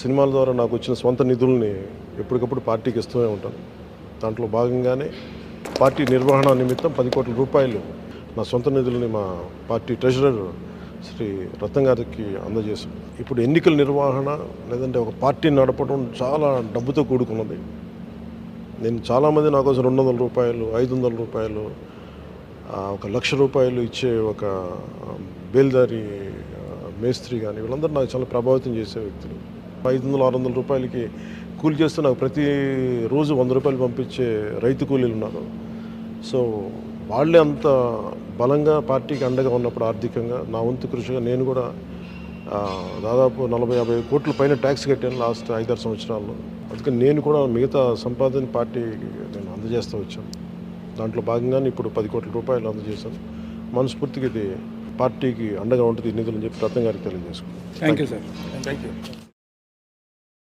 సినిమాల ద్వారా నాకు వచ్చిన సొంత నిధుల్ని ఎప్పటికప్పుడు పార్టీకి ఇస్తూనే ఉంటాను. దాంట్లో భాగంగానే పార్టీ నిర్వహణ నిమిత్తం పది కోట్ల రూపాయలు నా సొంత నిధులని మా పార్టీ ట్రెజరర్ శ్రీ రత్నం గారికి అందజేశాం ఇప్పుడు ఎన్నికల నిర్వహణ లేదంటే ఒక పార్టీని నడపడం చాలా డబ్బుతో కూడుకున్నది. నేను చాలామంది నా కోసం రెండు వందల రూపాయలు ఐదు వందల రూపాయలు ఒక లక్ష రూపాయలు ఇచ్చే ఒక బేల్దారి మేస్త్రి కానీ వీళ్ళందరూ నాకు చాలా ప్రభావితం చేసే వ్యక్తులు. ఐదు వందలు ఆరు వందల రూపాయలకి కూలి చేస్తే నాకు ప్రతి రోజు వంద రూపాయలు పంపించే రైతు కూలీలు ఉన్నారు. సో వాళ్ళే అంత బలంగా పార్టీకి అండగా ఉన్నప్పుడు ఆర్థికంగా నా వంతు కృషిగా నేను కూడా దాదాపు నలభై యాభై కోట్ల పైన ట్యాక్స్ కట్టాను లాస్ట్ ఐదారు సంవత్సరాల్లో. అందుకని నేను కూడా మిగతా సంపాదన పార్టీకి నేను అందజేస్తూ వచ్చాను. దాంట్లో భాగంగానే ఇప్పుడు పది కోట్ల రూపాయలు అందజేశాను. మనస్ఫూర్తిగా ఇది పార్టీకి అండగా ఉంటుంది నిధులు అని చెప్పి రత్నం గారికి తెలియజేసుకున్నాను thank you sir thank you